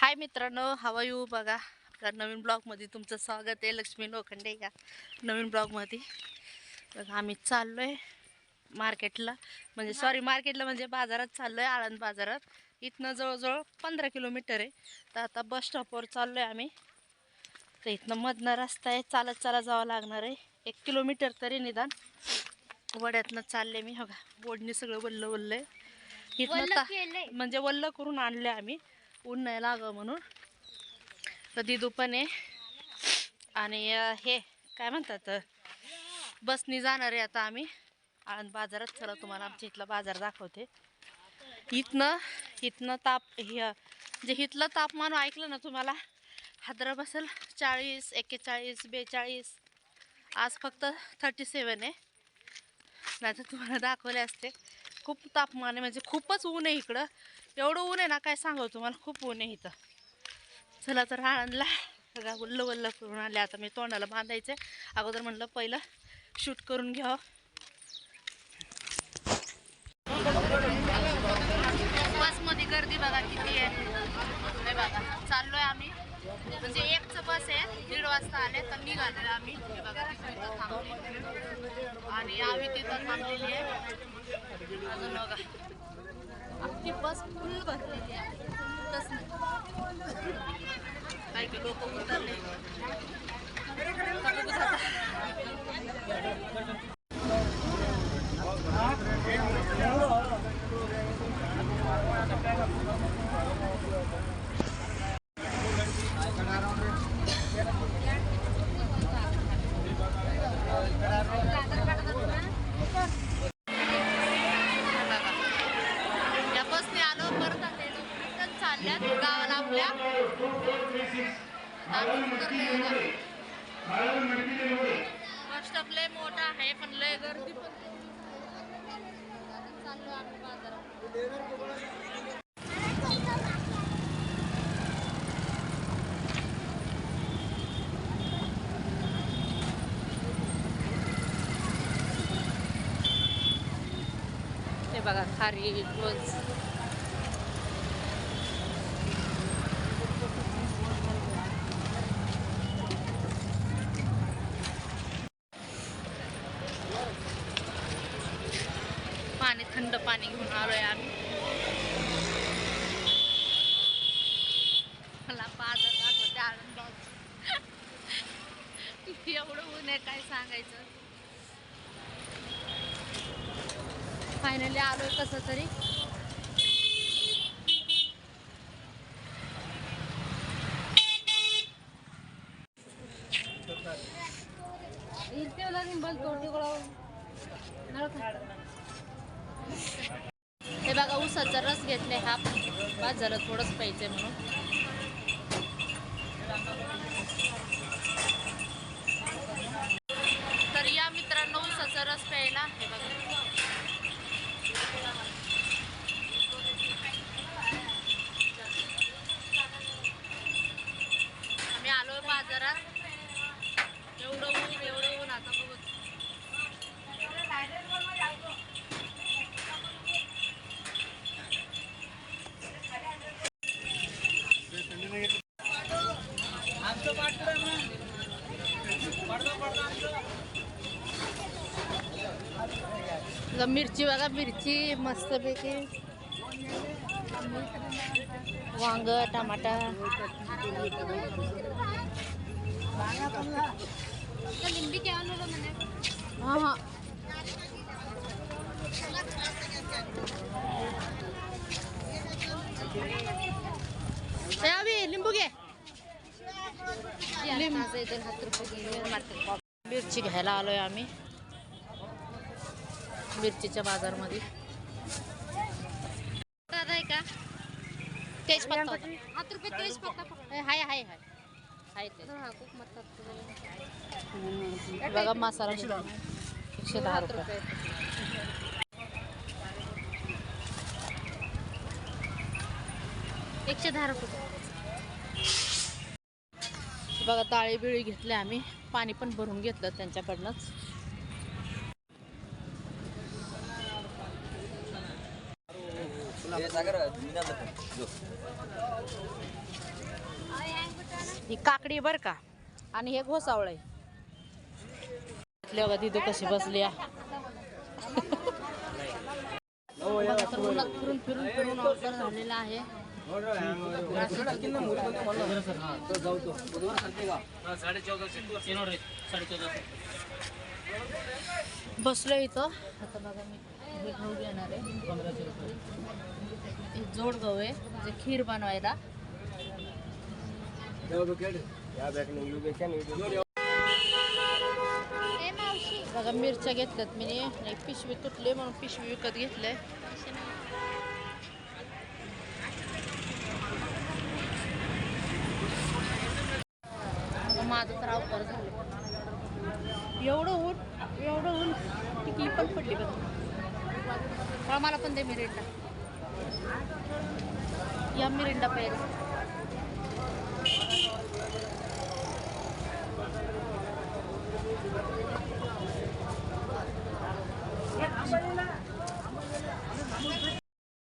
हाय मित्रांनो हवा यू बघा आपल्या नवीन ब्लॉगमध्ये तुमचं स्वागत आहे. लक्ष्मी लोखंडे या नवीन ब्लॉगमध्ये. बघा आम्ही चाललो आहे मार्केटला. म्हणजे सॉरी मार्केटला म्हणजे बाजारात चाललो आहे आळंद बाजारात. इथनं जवळजवळ पंधरा किलोमीटर आहे. तर आता बस स्टॉपवर चाललो आहे आम्ही. तर इथनं मधनं रस्ता आहे. चालत चालत जावं लागणार आहे. एक किलोमीटर तरी निदान वड्यातनं चालले मी. बघा बोडणी सगळं वल्ल वल्ल आहे इथनं. म्हणजे वल्ल करून आणले आम्ही. ऊन नाही लागं म्हणून. तर दिदू पण आहे. आणि हे काय म्हणतात बसनी जाणार आहे आता आम्ही. आणि बाजारात चला तुम्हाला आमच्या इथला बाजार दाखवते. इथनं इथनं ताप हे जे इथलं तापमान ऐकलं ना तुम्हाला? हादरा बसेल चाळीस एक्केचाळीस बेचाळीस आज फक्त थर्टी सेवन आहे. नाही तर तुम्हाला दाखवले असते. खूप तापमान आहे म्हणजे खूपच ऊन आहे इकडं. एवढं ऊन आहे ना काय सांगू तुम्हाला खूप ऊन आहे इथं. चला तर आळंदला सगळा उल्ल वल्ल करून आले आता मी तोंडाला बांधायचं अगोदर म्हणलं पहिलं शूट करून घ्यावं. बसमध्ये गर्दी बघा किती आहे. बघा चाललोय आम्ही. म्हणजे एकच बस आहे दीड वाजता आले तर निघालो आम्ही. बघा तिथं थांबली आणि आम्ही तिथं थांबलेली आहे अजून बघा अख्खी बस फुल भरलेली आहे. कुठंच काही काही लोक उतरले. राज्यात गावाला आपल्या आम्ही स्टॉप लय मोठा आहे पण लय गर्दी पण चाललो आम्ही बाजारात. बघा खारी क्लोज पाणी थंड पाणी घेऊन आलोय आम्ही. मला बाजार दाखवते आनंद एवढं ऊन आहे काय सांगायचं? फायनली आलोय कसं तरी. हे बघा उसाचा रस घेतले हा. बस झालं थोडंच पाहिजे म्हणून तर या मित्रांनो ऊसाचा रस प्यायला हे बघा आम्ही आलो बाजारात एवढं ऊन एवढं ऊन आता बघू बघा, मिरची बघा मिरची मस्तपैकी. वांग टमाटा. लिंबी हा हा. ए, अभि, लिंबू घे. मिरची घ्यायला आलोय आम्ही. मिरचीच्या बाजारमध्ये. दादा आहे का? तेजपत्ता होता. रुपये हाय हाय हाय. ते बघा मसाला एकशे दहा रुपये. एकशे दहा रुपये. बघा ताळी बिळी घेतले आम्ही. पाणी पण भरून घेतलं त्यांच्याकडनंच. ही काकडी बर का. आणि हे घोसावळ आहे. बघा तिथं कशी बसली आहे. फिरून फिरून फिरून अवसर झालेला आहे. बसलो इथं. आता बघा मी. हे गहू घेणार आहे जोड गहू आहे जे खीर बनवायला. बघा मिरच्या घेतल्यात मी नाही पिशवी तुटली म्हणून पिशवी विकत घेतलंय आता माझं तर अवकार झालं. एवढं ऊन एवढं ऊन टिकली पण पडली बघ. मला मला पण दे मिरिंडा या मिरिंडा पाहिजे